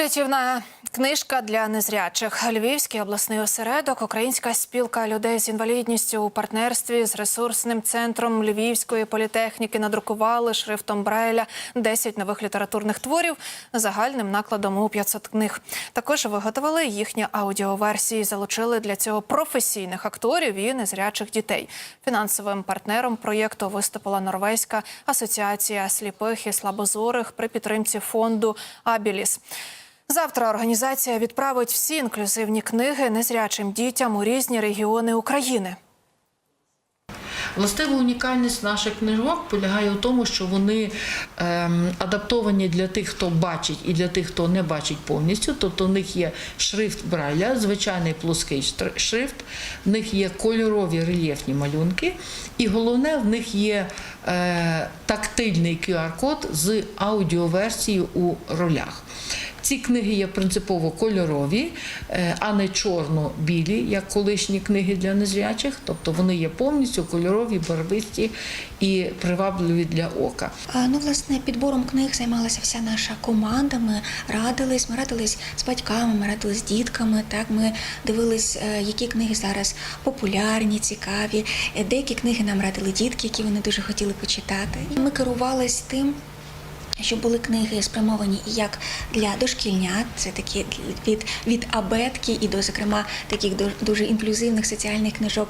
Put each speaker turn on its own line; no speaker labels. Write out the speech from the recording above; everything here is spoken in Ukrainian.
Рятівна книжка для незрячих. Львівський обласний осередок, Українська спілка людей з інвалідністю у партнерстві з ресурсним центром Львівської політехніки надрукували шрифтом Брайля 10 нових літературних творів загальним накладом у 500 книг. Також виготовили їхні аудіоверсії. Залучили для цього професійних акторів і незрячих дітей. Фінансовим партнером проєкту виступила Норвезька асоціація сліпих і слабозорих при підтримці фонду Абіліс. Завтра організація відправить всі інклюзивні книги незрячим дітям у різні регіони України.
Властива унікальність наших книжок полягає в тому, що вони ем, адаптовані для тих, хто бачить, і для тих, хто не бачить повністю. Тобто в них є шрифт Брайля, звичайний плоский шрифт, в них є кольорові рельєфні малюнки, і головне, в них є е, тактильний QR-код з аудіоверсією у ролях. Ці книги є принципово кольорові, е, а не чорно-білі, як колишні книги для незрячих. Тобто вони є повністю кольорові, барвисті і привабливі для ока.
Ну, власне, підбором книг займалася вся наша команда. Ми радились, ми радились з батьками, ми радились з дітками. Так, ми дивились, е, які книги зараз популярні, цікаві. Е, Деякі книги нам радили дітки, які вони дуже хотіли почитати. Ми керувались тим. Щоб були книги спрямовані як для дошкільнят, це такі від, від абетки і до, зокрема, таких дуже інклюзивних соціальних книжок,